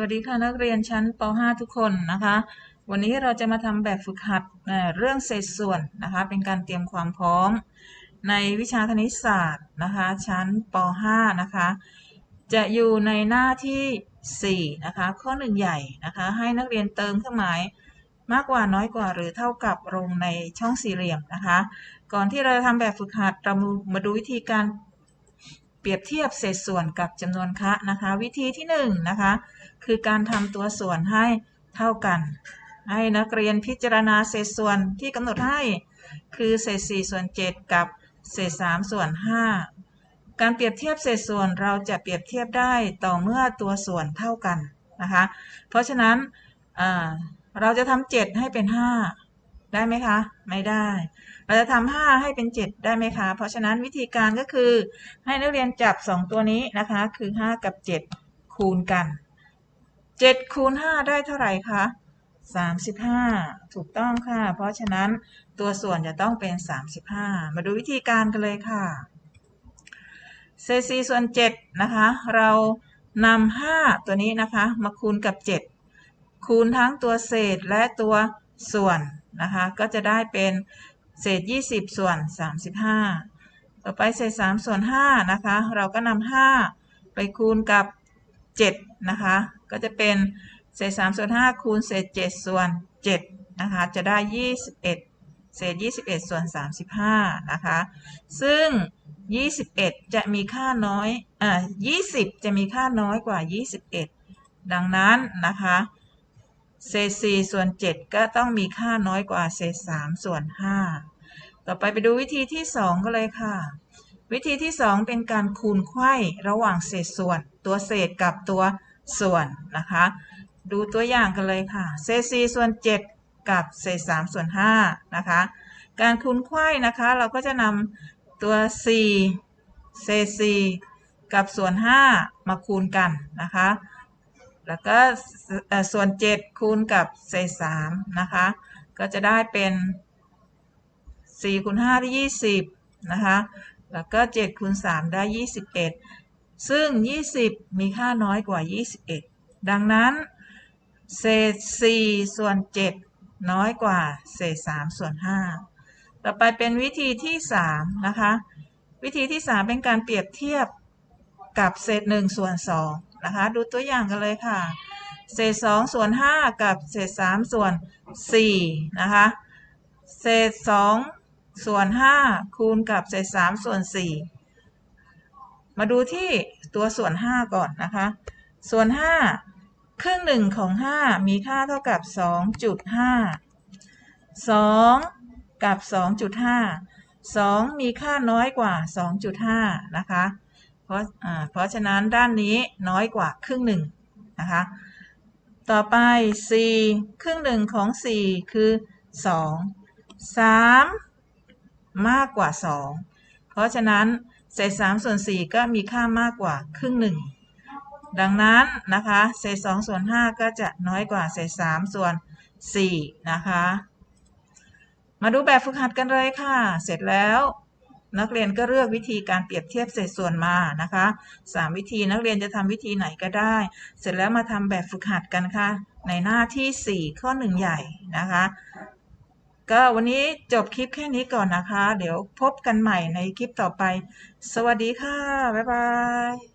วัสดีค่ะนักเรียนชั้นป .5 ทุกคนนะคะ วันนี้เราจะมาทำแบบฝึกหัดเอ่อเรื่องเศษส่วนนะคะ เป็นการเตรียมความพร้อม ในวิชาคณิตศาสตร์นะคะ ชั้นป .5 นะคะ จะอยู่ในหน้าที่ 4 นะคะ ข้อหนึ่งใหญ่นะคะ ให้นักเรียนเติมเครื่องหมายมากกว่าน้อยกว่าหรือเท่ากับลงในช่องสี่เหลี่ยมนะคะ ก่อนที่เราจะทำแบบฝึกหัดเรามาดูวิธีการ เปรียบเทียบเศษส่วนกับจำนวนคะนะคะ วิธีที่1นงนะคะคือการทำตัวส่วนให้เท่ากัน ให้นักเรียนพิจารณาเศษส่วนที่กำหนดให้ คือเศษ4ส่วน7 กับเศษ3ส่วน 5 การเปรียบเทียบเศษส่วนเราจะเปรียบเทียบได้ต่อเมื่อตัวส่วนเท่ากันนะคะ เพราะฉะนั้นเราจะทำ7ให้เป็น 5 ได้ไหมคะ ไม่ได้ เราจะทำ5ให้เป็น7ได้ไหมคะ เพราะฉะนั้นวิธีการก็คือให้นักเรียนจับ2ตัวนี้นะคะ คือ5กับ7คูณกัน7คูณ5ได้เท่าไหร่คะ35ถูกต้องค่ะ เพราะฉะนั้นตัวส่วนจะต้องเป็น35มสิบห้ามาดูวิธีการกันเลยค่ะเศษ4ส่วน7นะคะ เรานำ5ตัวนี้นะคะ มาคูณกับ7คูณทั้งตัวเศษและตัวส่วน นะคะ ก็จะได้เป็นเศษ 20 ส่วน 35 ต่อไปเศษ 3 ส่วน 5 นะคะ เราก็นำ5ไปคูณกับ 7 นะคะ ก็จะเป็นเศษ 3 ส่วน 5 คูณเศษ 7 ส่วน 7 นะคะ จะได้ 21 เศษ 21 ส่วน 35 นะคะ ซึ่ง 21 จะมีค่าน้อย อ่า20 จะมีค่าน้อยกว่า 21 ดังนั้นนะคะ เศษ4ส่วน7ก็ต้องมีค่าน้อยกว่าเศษ3ส่วน5ต่อไปไปดูวิธีที่2ก็เลยค่ะ วิธีที่2เป็นการคูณไขว้ระหว่างเศษส่วน ตัวเศษกับตัวส่วนนะคะ ดูตัวอย่างกันเลยค่ะ เศษ4ส่วน7กับเศษ3ส่วน5นะคะ การคูณไขว้นะคะ เราก็จะนำตัว4เศษ4กับส่วน5มาคูณกันนะคะ แล้วก็ส่วน 7 คูณกับเศษ3นะคะ ก็จะได้เป็น4คูณ5ได้ 20 นะคะ แล้วก็ 7 คูณ 3 ได้ 21 ซึ่ง 20 มีค่าน้อยกว่า 21 ดังนั้น เศษ 4 ส่วน 7 น้อยกว่า เศษ 3 ส่วน 5 ต่อไปเป็นวิธีที่ 3 นะคะ วิธีที่ 3 เป็นการเปรียบเทียบกับเศษ 1 ส่วน 2 นะคะ ดูตัวอย่างกันเลยค่ะ เศษ2ส่วน5กับเศษ3ส่วน4นะคะ เศษ2ส่วน5คูณกับเศษ3ส่วน4มาดูที่ตัวส่วน5ก่อนนะคะ ส่วน5ครึ่งหนึ่งของ5มีค่าเท่ากับ2.5 2กับ2.5 2มีค่าน้อยกว่า2.5นะคะ เพราะเพราะฉะนั้นด้านนี้น้อยกว่าครึ่งหนึ่งนะคะ ต่อไป 4 ครึ่งหนึ่งของ 4 คือ 2 3 มากกว่า 2 เพราะฉะนั้นเศษ3ส่วน 4 ก็มีค่ามากกว่าครึ่งหนึ่งดังนั้นนะคะเศษ2ส่วน 5 ก็จะน้อยกว่าเศษ3ส่วน 4 นะคะ มาดูแบบฝึกหัดกันเลยค่ะ เสร็จแล้ว นักเรียนก็เลือกวิธีการเปรียบเทียบเศษส่วนมานะคะ 3 วิธีนักเรียนจะทำวิธีไหนก็ได้ เสร็จแล้วมาทำแบบฝึกหัดกันค่ะ ในหน้าที่ 4 ข้อ 1 ใหญ่นะคะ ก็วันนี้จบคลิปแค่นี้ก่อนนะคะ เดี๋ยวพบกันใหม่ในคลิปต่อไป สวัสดีค่ะ บ๊ายบาย